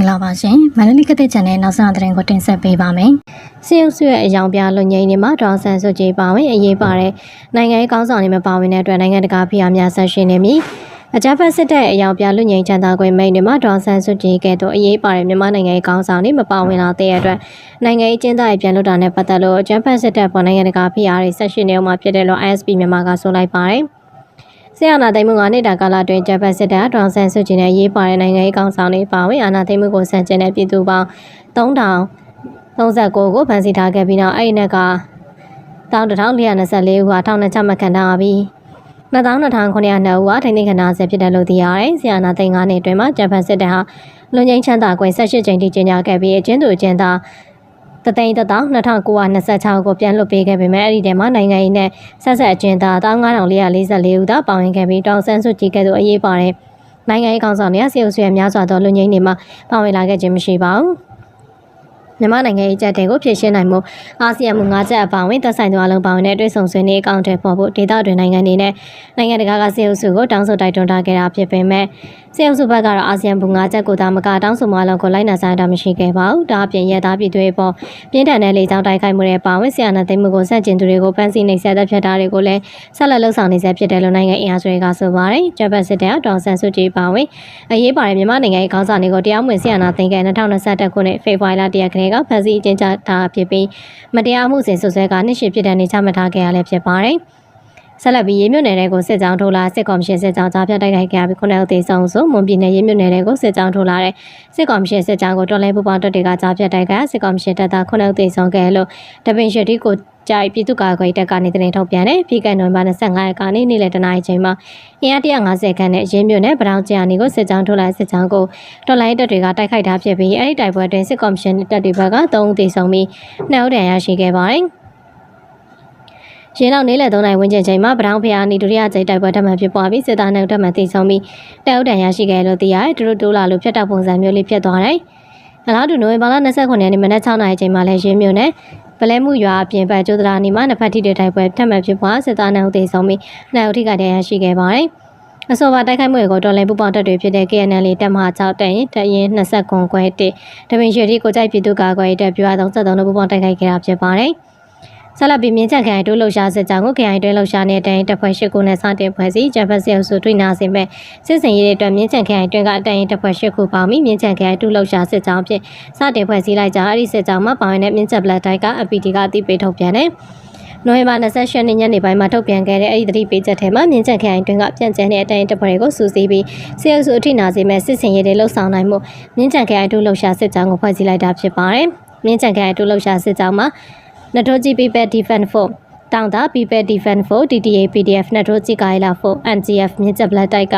င်္ဂလာပါရှင်မန္တလေးကတဲ့ channel နောက်ဆုံးသတင်းကိုတင်ဆက်ပေးပါမယ်။စေအုပ်စုရဲ့အယောင်ပြလွန်ငိမ့်နေမှာဒေါအောင်ဆန်းစုကြည်ပါဝင်အရေးပါတဲ့နိုင်ငံရေးကောင်းဆောင်တွေမပါဝင်တဲ့အတွက်နိုင်ငံတကာဖိအားများဆက်ရှင်နေပြီ။အကြမ်းဖက်စစ်တပ်ရဲ့အယောင်ပြလွန်ငိမ့်ချမ်းသာခွင့်မိန့်တွေမှာဒေါအောင်ဆန်းစုကြည်ကဲ့သို့အရေးပါတဲ့မြန်မာနိုင်ငံရေးကောင်းဆောင်တွေမပါဝင်လာတဲ့အတွက်နိုင်ငံရေးကျင်းပရေးပြန်လွတ်တာနဲ့ပတ်သက်လို့အကြမ်းဖက်စစ်တပ်ပေါ်နိုင်ငံတကာဖိအားတွေဆက်ရှင်နေအောင်မှာဖြစ်တယ်လို့ ISP မြန်မာကဆိုလိုက်ပါတယ်။ ဆရာနာသိမ်းမှုကနှစ်တာကာလအတွင်းဂျပန်စစ်တပ်ဒေါန်ဆန်စုကြည်နဲ့ရေးပါတဲ့နိုင်ငံရေးကောင်းဆောင်တွေပါဝင်အာဏာသိမ်းမှုကိုဆန့်ကျင်တဲ့ပြည်သူပေါင်း3039ကိုဖမ်းဆီးထားခဲ့ပြီးနောက်အဲ့ဒီနှစ်က1424ဦးဟာထောင်နဲ့ချမှတ်ခံထားရပြီး22,902ဦးဟာထိန်းသိမ်းခံထားဆဲဖြစ်တယ်လို့သိရတယ်။ဆရာနာသိမ်း9နှစ်အတွင်းမှာဂျပန်စစ်တပ်ဟာလွန်ငင်းချမ်းသာခွင့်18ကြိမ်ထိကျင်းပခဲ့ပြီးအကျဉ်းသူအကျဉ်းသား တသိန်းတသော2926ကိုပြန်လွှတ်ပေးခဲ့ပေမဲ့အဲ့ဒီထဲမှာနိုင်ငံရေးနဲ့ဆက်ဆက်အကျဉ်းသား15444ဦးသာပါဝင်ခဲ့ပြီးတောင်ဆန်းစုကြည်ကဲ့သို့အရေးပါတဲ့နိုင်ငံရေးကောင်ဆောင်တွေကစေအုပ်စုရဲ့များစွာသောလူငင်းတွေမှာပါဝင်လာခဲ့ခြင်းမရှိပါဘူး။ မြန်မာနိုင်ငံရေးကြက်တွေကိုဖြည့်ရှင်းနိုင်မှုအာဆီယံမူ၅ချက်အပါအဝင်သက်ဆိုင်သူအလုံးပါဝင်တဲ့တွဲဆောင်ဆွေးနွေးအကောင့်တွေပေါ်ဖို့ဒေသတွင်နိုင်ငံတွေနဲ့နိုင်ငံတကာကစေအုပ်စုကိုတောင်းဆိုတိုက်တွန်းထားခဲ့တာဖြစ်ပေမဲ့စေအုပ်စုဘက်ကတော့အာဆီယံမူ၅ချက်ကိုသာမကတောင်းဆိုမှလုံးကိုလိုက်နာဆိုင်တာမရှိခဲ့ပါဘူး။ဒါအပြင်ရသားပြည်သွေးပေါ်ပြင်းထန်တဲ့လေကြောင်းတိုက်ခိုက်မှုတွေပါဝင်ဆီယနာသိမ်းမှုကိုဆန့်ကျင်သူတွေကိုဖမ်းဆီးနှိပ်စက်တဲ့ဖြစ်တာတွေကိုလည်းဆက်လက်လှုပ်ဆောင်နေဆဲဖြစ်တယ်လို့နိုင်ငံအင်အားစုတွေကဆိုပါတယ်။ဂျပန်စစ်တပ်တောင်ဆန်စုကြည်ပါဝင်အရေးပါတဲ့မြန်မာနိုင်ငံရဲ့ခေါင်းဆောင်တွေကိုတရားမဝင်ဆီယနာသိမ်းခဲ့2021ခုနှစ်ဖေဖော်ဝါရီလတရက်ကလေးကဖမ်းဆီးအကျဉ်းချထားဖြစ်ပြီးမတရားမှုစဉ်ဆွဆွဲကနှစ်ရှည်ဖြစ်တဲ့နေချမှတ်ထားခဲ့ရလည်းဖြစ်ပါတယ်။ ဆက်လက်ပြီးရေးမြို့နယ်တွေကိုစစ်ကြောင်းထိုးလာစစ်ကော်မရှင်စစ်ကြောင်းကြားဖြတ်တိုက်ခိုက်ခဲ့ပြီးခုနှစ်ဦးသေဆုံးဆိုမွန်ပြည်နယ်ရေးမြို့နယ်တွေကိုစစ်ကြောင်းထိုးလာတဲ့စစ်ကော်မရှင်စစ်ကြောင်းကိုတော်လှန်ပူပေါင်းတပ်တွေကကြားဖြတ်တိုက်ခိုက်စစ်ကော်မရှင်တပ်သားခုနှစ်ဦးသေဆုံးခဲ့လို့တပင်ရှတိကိုကြိုက်ပြည်သူ့ကာကွယ်တပ်ကနေတင်ထုတ်ပြန်တယ်ပြီးကနိုဝင်ဘာ25ရက်ကနေနေ့လယ်တနာရီချိန်မှာအင်အား150ခန်းနဲ့ရင်းမြို့နယ်ပတောင်ကျန်နီကိုစစ်ကြောင်းထိုးလာစစ်ကြောင်းကိုတော်လိုင်းတပ်တွေကတိုက်ခိုက်တာဖြစ်ပြီးအဲဒီတိုက်ပွဲတွင်စစ်ကော်မရှင်တပ်တွေဘက်က3ဦးသေဆုံးပြီး2ဦးဒဏ်ရာရရှိခဲ့ပါတယ် ရင်းနောက်နေလက်3နိုင်ဝန်းကျင်ချိန်မှာဗရောင်းဖျားနီဒုတိယကြိမ်တိုက်ပွဲတက်မှဖြစ်ပွားပြီးစစ်သားနှုတ်တက်မှသိဆုံးပြီးတအုပ်တန်ရရှိခဲ့လို့သိရတယ်သူတို့တိုးလာလို့ဖြတ်တောက်ပုံစံမျိုးလေးဖြစ်သွားတယ်။အလားတူနိုဝင်ဘာလ29ရက်နေ့မနက်6နာရီချိန်မှာလည်းရင်းမြို့နယ်ဗလဲမှုရွာအပြင်ဘက်ကျိုးဒရာနီမှာနှစ်ဖက်ထိတဲ့တိုက်ပွဲထပ်မံဖြစ်ပွားစစ်သားနှုတ်သိဆုံးပြီးနှစ်ဦးထိကတရားရှိခဲ့ပါတယ်။အဆိုပါတိုက်ခိုက်မှုကိုတော်လိုင်းပူပေါင်းတပ်တွေဖြစ်တဲ့ KNL တပ်မဟာ6တပ်ရင်တပ်ရင်29ခွဲ1တပင်ရွှေတိကိုကြိုက်ပြည်သူ့ကာကွယ်တပ်ပြွာ33တို့ပူပေါင်းတိုက်ခိုက်ခဲ့တာဖြစ်ပါတယ်။ ဆက်လက်ပြီးမြင်းချက်ခိုင်တိုးလှုပ်ရှားစစ်ကြောင်းကိုခိုင်တွဲလှုပ်ရှားနေတဲ့တပ်ဖွဲ့၈ခုနဲ့စတင်ဖွဲ့စည်းဂျပန်စစ်အုပ်စုတွေ့နာစင်မဲ့စစ်စင်ရေးတွေအတွက်မြင်းချက်ခိုင်တွင်ကတိုင်တပ်ဖွဲ့၈ခုပေါင်းပြီးမြင်းချက်ခိုင်တိုးလှုပ်ရှားစစ်ကြောင်းဖြင့်စတင်ဖွဲ့စည်းလိုက်ကြအဲ့ဒီစစ်ကြောင်းမှာပါဝင်တဲ့မြင်းချက်ဘလက်တိုက်က APT ကအသိပေးထုတ်ပြန်တယ်နိုဝင်ဘာ28ရက်နေ့ညနေပိုင်းမှာထုတ်ပြန်ခဲ့တဲ့အဲ့ဒီသတိပေးချက်ထဲမှာမြင်းချက်ခိုင်တွင်ကပြန့်ကျဲတဲ့အတိုင်းတပ်ဖွဲ့တွေကိုစူးစီးပြီးစစ်အုပ်စုအထိနာစေမဲ့စစ်စင်ရေးတွေလှုပ်ဆောင်နိုင်မှုမြင်းချက်ခိုင်တိုးလှုပ်ရှားစစ်ကြောင်းကိုဖွဲ့စည်းလိုက်တာဖြစ်ပါတယ်မြင်းချက်ခိုင်တိုးလှုပ်ရှားစစ်ကြောင်းမှာ နထိုးကြီး People Defense Force တောင်တာ People Defense Force DTA PDF နထိုးကြီးကိုင်လာ Force NGF မြစ်ချက်ဘလက်တိုက်က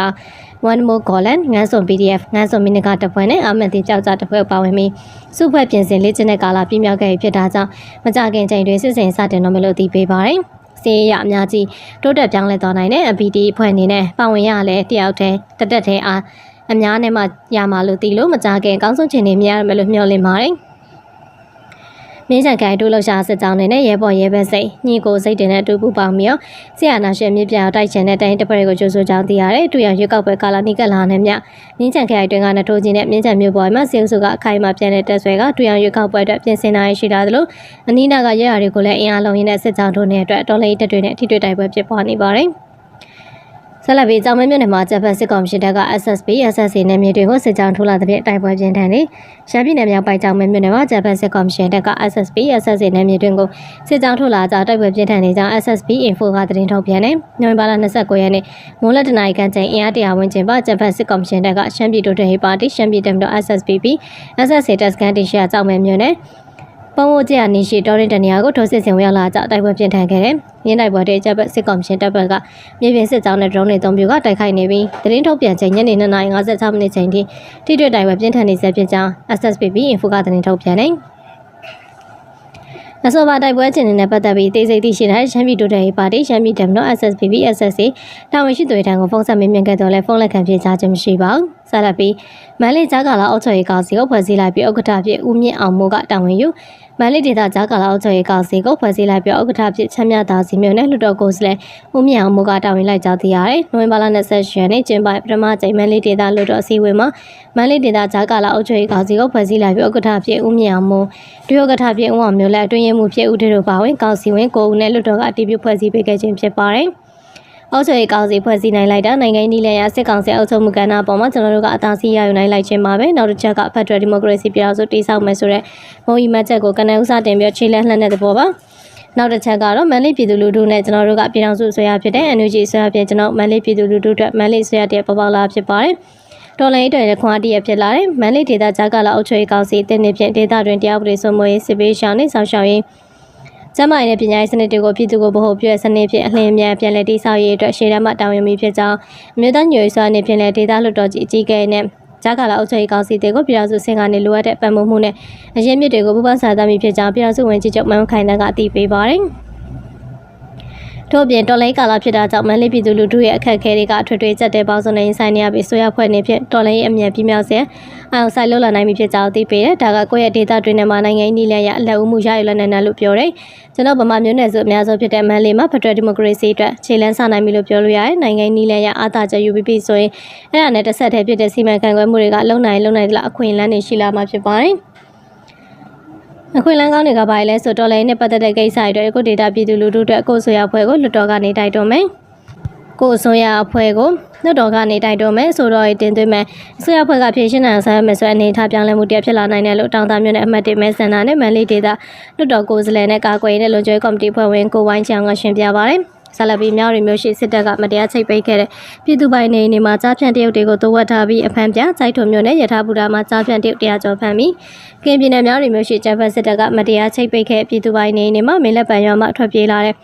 One More Colon ငန်းစုံ PDF ငန်းစုံမိနစ်ကတပွဲနဲ့အာမန်တီကြောက်ကြတပွဲပါဝင်ပြီးစုဖွဲ့ပြင်ဆင်လေ့ကျင့်တဲ့ကာလပြည့်မြောက်ခဲ့ပြီဖြစ်တာကြောင့်မကြခင်ချိန်တွင်စစ်စင်စတင်တော့မလို့သိပေးပါတယ်။စီးရအများကြီးတိုးတက်ပြောင်းလဲသွားနိုင်တဲ့ APD အဖွဲ့အနေနဲ့ပါဝင်ရလဲတယောက်တည်းတတက်သေးအားအများနဲ့မှရမှာလို့သိလို့မကြခင်ကောင်းဆုံးချိန်နေမြရမယ်လို့မျှော်လင့်ပါတယ်။ မြင်းချန်ခိုင်တိုးလောက်ရှာစစ်ကြောင်းတွေနဲ့ရဲဘော်ရဲဘက်စိတ်ညီကိုစိတ်တင်တဲ့အတူပူပေါင်းပြီးတော့ဆရာနာရှင်မြစ်ပြောင်တိုက်ချင်တဲ့တိုင်းတပည့်ကိုကြိုးဆိုကြောင်းသိရတယ်။တူရရွေးကောက်ပွဲကာလနီကလာနဲ့မြမြင်းချန်ခိုင်တွင်ကနထိုးချင်းနဲ့မြင်းချန်မြို့ပေါ်မှာစေုပ်စုကအခိုင်အမာပြန်တဲ့တက်ဆွဲကတူရရွေးကောက်ပွဲအတွက်ပြင်ဆင်နိုင်ရှိတာသလိုအနီးနားကရဲရတွေကိုလည်းအင်အားလုံးရင်းနဲ့စစ်ကြောင်းတို့နဲ့အတွက်တော်လေးတက်တွေနဲ့ထိတွေ့တိုက်ပွဲဖြစ်ပွားနေပါတယ်။ ဆက်လက်ပြီးကြောင်မဲမြို့နယ်မှာဂျပန်စစ်ကောင်ရှင်တပ်က SSB SSC နယ်မြေတွေကိုစစ်ကြောင်းထိုးလာတဲ့တိုက်ပွဲပြင်းထန်နေရန်ပြည်နယ်မြောက်ပိုင်းကြောင်မဲမြို့နယ်မှာဂျပန်စစ်ကောင်ရှင်တပ်က SSB SSC နယ်မြေတွေကိုစစ်ကြောင်းထိုးလာကြတိုက်ပွဲပြင်းထန်နေကြောင်း SSB Info ကသတင်းထုတ်ပြန်နေနိုဝင်ဘာလ29ရက်နေ့မိုးလက်တနာရီခန့်ချိန်အင်အားတရာဝန်းကျင်ပါဂျပန်စစ်ကောင်ရှင်တပ်ကရှမ်းပြည်တိုးတက်ရေးပါတီရှမ်းပြည်တပ်မတော် SSBP SSC တပ်စခန်းတင်ရှိရာကြောင်မဲမြို့နယ် ပုံဝကျနီရှိတော်ရင်တနေရာကိုထိုးစစ်ဆင်ဝင်ရောက်လာကြတိုက်ပွဲပြင်းထန်ခဲ့တယ်။ရင်းတိုက်ပွဲတဲ့တပ်စစ်ကော်မရှင်တပ်ဘက်ကမြေပြင်စစ်ကြောင်းနဲ့ drone တွေအုံပြုကတိုက်ခိုက်နေပြီးသတင်းထုတ်ပြန်ချိန်ညနေ9:56မိနစ်ချိန်ထိထိတွေ့တိုက်ပွဲပြင်းထန်နေဆဲဖြစ်ကြောင်း SSPB Info ကသတင်းထုတ်ပြန်တယ်။အဆိုပါတိုက်ပွဲချင်းနဲ့ပတ်သက်ပြီးတေးစိတ်သိရှိတဲ့ရှမ်းပြည်တိုးတက်ရေးပါတီရှမ်းပြည်တမတော် SSPB SSC တာဝန်ရှိသူတွေထံကိုဖုန်းဆက်မေးမြန်းခဲ့တော့လဲဖုန်းလက်ခံဖြေကြားခြင်းမရှိပါဘူး။ ဆက်လက်ပြီးမန်လေးကြားကာလာအောက်ချေရေးကောင်စီကိုဖွဲ့စည်းလိုက်ပြီးဥက္ကဋ္ဌဖြစ်ဦးမြင့်အောင်မိုးကတာဝန်ယူမန္တလေးဒေသကြားကာလအုပ်ချုပ်ရေးကောင်စီကိုဖွဲ့စည်းလိုက်ပြီးဥက္ကဋ္ဌဖြစ်ချမ်းမြသာစီမြို့နယ်လွှတ်တော်ကိုယ်စားလှယ်ဦးမြင့်အောင်မူကတာဝန်လိုက်ကြောင်းသိရတယ်။နိုဝင်ဘာလ28ရက်နေ့ကျင်းပပထမကြိမ်မန္တလေးဒေသလွှတ်တော်အစည်းအဝေးမှာမန္တလေးဒေသကြားကာလအုပ်ချုပ်ရေးကောင်စီကိုဖွဲ့စည်းလိုက်ပြီးဥက္ကဋ္ဌဖြစ်ဦးမြင့်အောင်မူဒုဥက္ကဋ္ဌဖြစ်ဦးအောင်မျိုးလက်အတွင်းရေးမှူးဖြစ်ဦးထေတို့ပါဝင်ကောင်စီဝင်ကိုဦးနဲ့လွှတ်တော်ကအတည်ပြုဖွဲ့စည်းပေးခဲ့ခြင်းဖြစ်ပါတယ်။ အုပ်ချုပ်ရေးကောင်စီဖွဲ့စည်းနိုင်လိုက်တာနိုင်ငံနည်းလည်ရစစ်ကောင်စီအုပ်ချုပ်မှုကဏ္ဍအပေါ်မှာကျွန်တော်တို့ကအသာစီးရယူနိုင်လိုက်ခြင်းပါပဲနောက်တစ်ချက်ကဖက်ဒရယ်ဒီမိုကရေစီပြည်အောင်စုတည်ဆောက်မယ်ဆိုတဲ့မုံဤမှတ်ချက်ကိုကနဦးစတင်ပြီးခြေလှမ်းလှမ်းတဲ့သဘောပါနောက်တစ်ချက်ကတော့မန်လေးပြည်သူလူထုနဲ့ကျွန်တော်တို့ကပြည်အောင်စုဆွေးရဖြစ်တဲ့ NUG ဆွေးရဖြစ်ကျွန်တော်မန်လေးပြည်သူလူထုအတွက်မန်လေးဆွေးရတဲ့ပေါ်ပေါက်လာဖြစ်ပါတယ်တော်လိုင်းတွေလည်းခွန်အားတရဖြစ်လာတယ်မန်လေးဒေသကြားကလာအုပ်ချုပ်ရေးကောင်စီအတင်းနေဖြင့်ဒေသတွင်တရားဥပဒေစိုးမိုးရေးစစ်ပေးရှောင်းနေဆောင်ရှောက်ရေး ကျန်းမာရေးနဲ့ပညာရေးစနစ်တွေကိုပြည်သူကိုဗဟုပြုတဲ့စနစ်ဖြင့်အလင်းအမြန်ပြန်လည်တည်ဆောက်ရေးအတွက်ရှေ့တန်းမှတာဝန်ယူဖြစ်ကြောင်းအမျိုးသားညွှန်စွာနေဖြင့်လည်းဒေသလွှတ်တော်ကြီးအကြီးအကဲနဲ့ဂျာကာလာအုပ်ချုပ်ရေးကောင်စီတွေကိုပြည်ထောင်စုစင်ကနေလိုအပ်တဲ့ပတ်မှုမှုနဲ့အရင်မြစ်တွေကိုပူးပေါင်းဆောင်ရွက်မိဖြစ်ကြောင်းပြည်ထောင်စုဝန်ကြီးချုပ်မန်ခိုင်တန်းကအတည်ပြုပါတယ်။ ထို့ပြင်တော်လိုင်းကာလာဖြစ်တာကြောင့်မန်လေးပြည်သူလူထုရဲ့အခက်အခဲတွေကအထွေထွေချက်တဲ့ပေါင်းစုံနဲ့ရင်ဆိုင်နေရပြီးဆိုရဖွဲ့နေဖြင့်တော်လိုင်းရဲ့အမြင်ပြမြောက်စေအာရုံစိုက်လှုပ်လာနိုင်ပြီဖြစ်ကြောင်းသိပေးတယ်။ဒါကကိုယ့်ရဲ့ဒေတာတွင်ထဲမှာနိုင်ငံရေးနည်းလမ်းရအလက်အမှုရယူလက်နိုင်တယ်လို့ပြောတယ်။ကျွန်တော်ဗမာမျိုးနယ်စုအများဆုံးဖြစ်တဲ့မန်လေးမှာဖက်ဒရယ်ဒီမိုကရေစီအတွက်ခြေလှမ်းဆနိုင်ပြီလို့ပြောလို့ရတယ်။နိုင်ငံရေးနည်းလမ်းရအာသာချက် UPP ဆိုရင်အဲ့ဒါနဲ့တစ်ဆက်တည်းဖြစ်တဲ့စီမံခန့်ခွဲမှုတွေကလုံနိုင်လုံနိုင်တဲ့အခွင့်အလမ်းတွေရှိလာမှာဖြစ်ပါတယ်။ အခွင့်အလမ်းကောင်းတွေကဘာလဲဆိုတော့လည်းနဲ့ပတ်သက်တဲ့ကိစ္စတွေအတွက်ကိုဒေတာပြည်သူလူထုအတွက်ကိုဆိုရဖွဲ့ကိုလွတ်တော်ကနေတိုက်တွန်းမယ်။ကိုဆိုရအဖွဲ့ကိုလွတ်တော်ကနေတိုက်တွန်းမယ်ဆိုတော့တင်သွင်းမယ်။အစိုးရဖွဲ့ကဖြည့်ရှင်းနိုင်ဆန်းမယ်ဆိုအနေထားပြောင်းလဲမှုတရဖြစ်လာနိုင်တယ်လို့တောင်တာမြို့နယ်အမှတ်1မဲဆန္ဒနဲ့မန်လေးဒေတာလွတ်တော်ကိုယ်စားလှယ်နဲ့ကာကွယ်ရေးနဲ့လုံခြုံရေးကော်မတီဖွဲ့ဝင်ကိုဝိုင်းချောင်းကရှင်းပြပါရတယ်။ ဆလပီမြောက်ရီမျိုးရှိစစ်တပ်ကမတရားချိတ်ပိတ်ခဲ့တဲ့ပြည်သူပိုင်နေနေမှာကြားဖြန့်တရုတ်တွေကိုတိုးဝတ်ထားပြီးအဖမ်းပြစိုက်ထုံမျိုးနဲ့ရထားဘူတာမှာကြားဖြန့်တရုတ်တရားကျော်ဖမ်းပြီးကင်းပြည်နယ်မြောက်ရီမျိုးရှိကျန်းဖတ်စစ်တပ်ကမတရားချိတ်ပိတ်ခဲ့ပြည်သူပိုင်နေနေမှာမင်းလက်ပံရွာမှာထွက်ပြေးလာတဲ့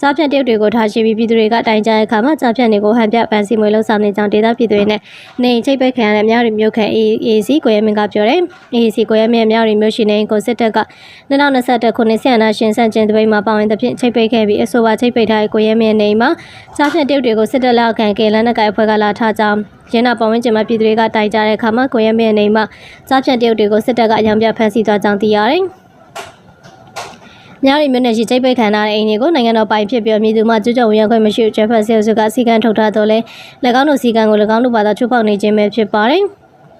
ကြားဖြတ်တရုတ်တွေကိုထားရှိပြီးပြည်သူတွေကတိုင်ကြားတဲ့အခါမှာကြားဖြတ်တွေကိုဟန်ပြပန်းစီမွေလှုပ်ဆောင်နေကြောင်းဒေသပြည်သူတွေနဲ့နေချိတ်ပိတ်ခံရတဲ့မြောက်ရီမျိုးခန့် AAC ကိုရဲမင်းကပြောတယ် AAC ကိုရဲမင်းမြောက်ရီမျိုးရှိနေကိုစစ်တပ်က2021ခုနှစ်ဆန္ဒရှင်ဆန့်ကျင်တပိတ်မှာပါဝင်တဲ့ဖြင့်ချိတ်ပိတ်ခဲ့ပြီးအဆိုပါချိတ်ပိတ်ထားတဲ့ကိုရဲမင်းနေမှာကြားဖြတ်တရုတ်တွေကိုစစ်တပ်လက်အောက်ခံကေလန်နကိုင်အဖွဲ့ကလာထားကြောင်းရင်းနာပဝင်းကျင်မှာပြည်သူတွေကတိုင်ကြတဲ့အခါမှာကိုရဲမင်းနေမှာကြားဖြတ်တရုတ်တွေကိုစစ်တပ်ကအယောင်ပြဖမ်းဆီးသွားကြောင်းသိရတယ် မြောက်ရီမြို့နယ်ရှိချိတ်ပိတ်ခံထားတဲ့အိမ်တွေကိုနိုင်ငံတော်ပိုင်ဖြစ်ပြီးမြည်သူမှကျွကြုံရခွင့်မရှိကျဖက်ဆဲစုကစီကံထုတ်ထားတော့လဲ၎င်းတို့စီကံကို၎င်းတို့ဘာသာချိုးဖောက်နေခြင်းပဲဖြစ်ပါတယ်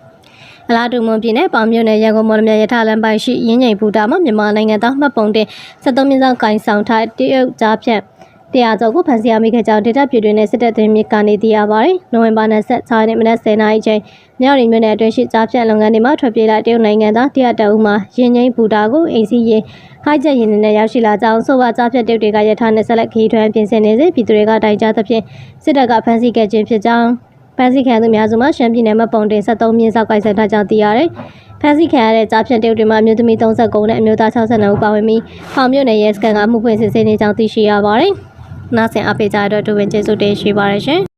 ။အလားတူမွန်ပြည်နယ်ပေါင်မြို့နယ်ရန်ကုန်မော်လမြိုင်ရထားလမ်းပိုင်းရှိရင်းငိမ်ဘူတာမှာမြန်မာနိုင်ငံသားမှတ်ပုံတင်73မြင်းဆောင်ကင်ဆောင်ထားတရုတ်ကြားဖြတ် တရားကျော်ကိုဖန်ဆီးရမိခဲ့ကြောင်းဒေတာပြည်တွင်နဲ့စစ်တပ်သတင်းမြစ်ကနေသိရပါတယ်။နိုဝင်ဘာ26ရက်နေ့မနက်10:00နာရီချိန်မြောက်ရီမြို့နယ်အတွင်းရှိကြားဖြတ်လုပ်ငန်းတွေမှာထွက်ပြေးလာတရုတ်နိုင်ငံသားတရားတအုပ်မှရင်းငိမ့်ဘူတာကိုအိမ်စီရင်ခိုက်ချက်ရင်နဲ့ရောက်ရှိလာကြောင်းဆိုပါကြားဖြတ်တရုတ်တွေကရထားနဲ့ဆက်လက်ခီးထွန်းပြင်ဆင်နေစေပြည်သူတွေကတိုင်ကြားသဖြင့်စစ်တပ်ကဖမ်းဆီးခဲ့ခြင်းဖြစ်ကြောင်းဖမ်းဆီးခံသူများစုမှာရှမ်းပြည်နယ်မှာပုံတင်73မြင်းစောက်ကိုက်ဆက်ထားကြောင်းသိရတယ်။ဖမ်းဆီးခံရတဲ့ကြားဖြတ်တရုတ်တွေမှာအမျိုးသမီး39နဲ့အမျိုးသား62ဦးပါဝင်ပြီးဖောင်မြို့နယ်ရဲစခန်းကမှုဖွင့်စစ်ဆေးနေကြောင်းသိရှိရပါတယ်။ နားဆင်အပေးကြတဲ့အတွက်ဒူဝင်ကျေးဇူးတင်ရှိပါတယ်ရှင်။